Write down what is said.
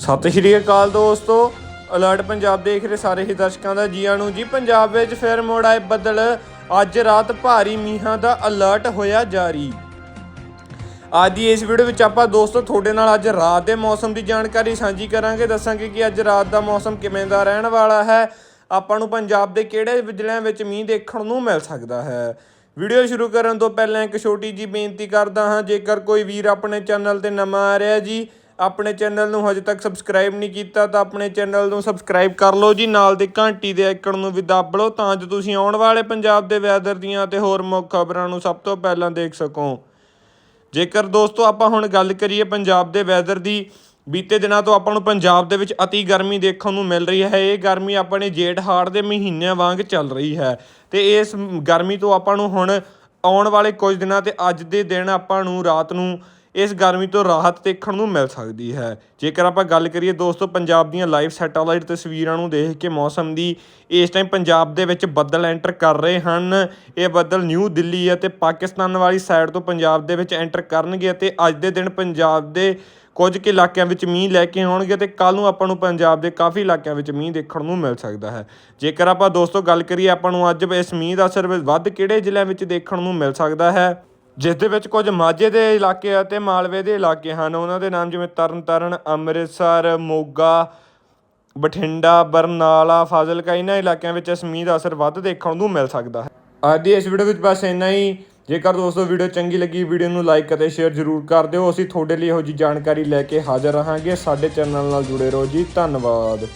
ਸਤਿ ਸ਼੍ਰੀ ਅਕਾਲ ਦੋਸਤੋ। ਅਲਰਟ ਪੰਜਾਬ ਦੇਖ ਰਹੇ ਸਾਰੇ ਹੀ ਦਰਸ਼ਕਾਂ ਦਾ ਜੀਆਂ ਨੂੰ ਜੀ, ਪੰਜਾਬ ਵਿੱਚ ਫਿਰ ਮੁੜ ਆਏ ਬੱਦਲ। ਅੱਜ ਰਾਤ ਭਾਰੀ ਮੀਂਹਾਂ ਦਾ ਅਲਰਟ ਹੋਇਆ ਜਾਰੀ। ਅੱਜ ਦੀ ਇਸ ਵੀਡੀਓ ਵਿੱਚ ਆਪਾਂ ਦੋਸਤੋ ਤੁਹਾਡੇ ਨਾਲ ਅੱਜ ਰਾਤ ਦੇ ਮੌਸਮ ਦੀ ਜਾਣਕਾਰੀ ਸਾਂਝੀ ਕਰਾਂਗੇ। ਦੱਸਾਂਗੇ ਕਿ ਅੱਜ ਰਾਤ ਦਾ ਮੌਸਮ ਕਿਵੇਂ ਦਾ ਰਹਿਣ ਵਾਲਾ ਹੈ। ਆਪਾਂ ਨੂੰ ਪੰਜਾਬ ਦੇ ਕਿਹੜੇ ਜ਼ਿਲ੍ਹਿਆਂ ਵਿੱਚ ਮੀਂਹ ਦੇਖਣ ਨੂੰ ਮਿਲ ਸਕਦਾ ਹੈ। ਵੀਡੀਓ ਸ਼ੁਰੂ ਕਰਨ ਤੋਂ ਪਹਿਲਾਂ ਇੱਕ ਛੋਟੀ ਜੀ ਬੇਨਤੀ ਕਰਦਾ ਹਾਂ, ਜੇਕਰ ਕੋਈ ਵੀਰ ਆਪਣੇ ਚੈਨਲ ਤੇ ਨਵਾਂ ਆ ਰਿਹਾ ਜੀ ਆਪਣੇ ਚੈਨਲ ਨੂੰ ਹਜੇ ਤੱਕ ਸਬਸਕ੍ਰਾਈਬ ਨਹੀਂ ਕੀਤਾ ਤਾਂ ਆਪਣੇ ਚੈਨਲ ਨੂੰ ਸਬਸਕ੍ਰਾਈਬ ਕਰ ਲਓ ਜੀ, ਨਾਲ ਦੇ ਘੰਟੀ ਦੇ ਆਈਕਨ ਨੂੰ ਵੀ ਦੱਬ ਲਓ ਤਾਂ ਜੋ ਤੁਸੀਂ ਆਉਣ ਵਾਲੇ ਪੰਜਾਬ ਦੇ ਵੈਦਰ ਦੀਆਂ ਤੇ ਹੋਰ ਮੁੱਖ ਖਬਰਾਂ ਨੂੰ ਸਭ ਤੋਂ ਪਹਿਲਾਂ ਦੇਖ ਸਕੋ। ਜੇਕਰ ਦੋਸਤੋ ਆਪਾਂ ਹੁਣ ਗੱਲ ਕਰੀਏ ਪੰਜਾਬ ਦੇ ਵੈਦਰ ਦੀ, ਬੀਤੇ ਦਿਨਾਂ ਤੋਂ ਆਪਾਂ ਨੂੰ ਪੰਜਾਬ ਦੇ ਵਿੱਚ ਅਤੀ ਗਰਮੀ ਦੇਖਣ ਨੂੰ ਮਿਲ ਰਹੀ ਹੈ। ਇਹ ਗਰਮੀ ਆਪਣੇ ਜੇਠ ਹਾੜ ਦੇ ਮਹੀਨਿਆਂ ਵਾਂਗ ਚੱਲ ਰਹੀ ਹੈ ਤੇ ਇਸ ਗਰਮੀ ਤੋਂ ਆਪਾਂ ਨੂੰ ਹੁਣ ਆਉਣ ਵਾਲੇ ਕੁਝ ਦਿਨਾਂ ਤੇ ਅੱਜ ਦੇ ਦਿਨ ਆਪਾਂ ਨੂੰ ਰਾਤ ਨੂੰ ਇਸ ਗਰਮੀ ਤੋਂ ਰਾਹਤ ਦੇਖਣ ਨੂੰ ਮਿਲ ਸਕਦੀ ਹੈ। ਜੇਕਰ ਆਪਾਂ ਗੱਲ ਕਰੀਏ ਦੋਸਤੋ, ਪੰਜਾਬ ਦੀਆਂ ਲਾਈਵ ਸੈਟੇਲਾਈਟ ਤਸਵੀਰਾਂ ਨੂੰ ਦੇਖ ਕੇ ਮੌਸਮ ਦੀ ਇਸ ਟਾਈਮ ਪੰਜਾਬ ਦੇ ਵਿੱਚ ਬੱਦਲ ਐਂਟਰ ਕਰ ਰਹੇ ਹਨ। ਇਹ ਬੱਦਲ ਨਿਊ ਦਿੱਲੀ ਅਤੇ ਪਾਕਿਸਤਾਨ ਵਾਲੀ ਸਾਈਡ ਤੋਂ ਪੰਜਾਬ ਦੇ ਵਿੱਚ ਐਂਟਰ ਕਰਨਗੇ ਅਤੇ ਅੱਜ ਦੇ ਦਿਨ ਪੰਜਾਬ ਦੇ ਕੁਝ ਕੁ ਇਲਾਕਿਆਂ ਵਿੱਚ ਮੀਂਹ ਲੈ ਕੇ ਆਉਣਗੇ ਤੇ ਕੱਲ ਨੂੰ ਆਪਾਂ ਨੂੰ ਪੰਜਾਬ ਦੇ ਕਾਫੀ ਇਲਾਕਿਆਂ ਵਿੱਚ ਮੀਂਹ ਦੇਖਣ ਨੂੰ ਮਿਲ ਸਕਦਾ ਹੈ। ਜੇਕਰ ਆਪਾਂ ਦੋਸਤੋ ਗੱਲ ਕਰੀਏ, ਆਪਾਂ ਨੂੰ ਅੱਜ ਇਸ ਮੀਂਹ ਦਾ ਅਸਰ ਵੱਧ ਕਿਹੜੇ ਜ਼ਿਲ੍ਹਿਆਂ ਵਿੱਚ ਦੇਖਣ ਨੂੰ ਮਿਲ ਸਕਦਾ ਹੈ? ਜਿਸ ਦੇ ਵਿੱਚ ਕੁਝ ਮਾਝੇ ਦੇ ਇਲਾਕੇ ਅਤੇ ਮਾਲਵੇ ਦੇ ਇਲਾਕੇ ਹਨ। ਉਹਨਾਂ ਦੇ ਨਾਮ ਜਿਵੇਂ ਤਰਨਤਾਰਨ, ਅੰਮ੍ਰਿਤਸਰ, ਮੋਗਾ, ਬਠਿੰਡਾ, ਬਰਨਾਲਾ, ਫਾਜ਼ਿਲਕਾ, ਇਹਨਾਂ ਇਲਾਕਿਆਂ ਵਿੱਚ ਇਸ ਮੀਂਹ ਦਾ ਅਸਰ ਵੱਧ ਦੇਖਣ ਨੂੰ ਮਿਲ ਸਕਦਾ ਹੈ। ਅੱਜ ਦੀ ਇਸ ਵੀਡੀਓ ਵਿੱਚ ਬਸ ਇੰਨਾ ਹੀ। ਜੇਕਰ ਦੋਸਤੋ ਵੀਡੀਓ ਚੰਗੀ ਲੱਗੀ, ਵੀਡੀਓ ਨੂੰ ਲਾਈਕ ਅਤੇ ਸ਼ੇਅਰ ਜ਼ਰੂਰ ਕਰ ਦਿਓ। ਅਸੀਂ ਤੁਹਾਡੇ ਲਈ ਇਹੋ ਜੀ ਜਾਣਕਾਰੀ ਲੈ ਕੇ ਹਾਜ਼ਰ ਰਹਾਂਗੇ। ਸਾਡੇ ਚੈਨਲ ਨਾਲ ਜੁੜੇ ਰਹੋ ਜੀ। ਧੰਨਵਾਦ।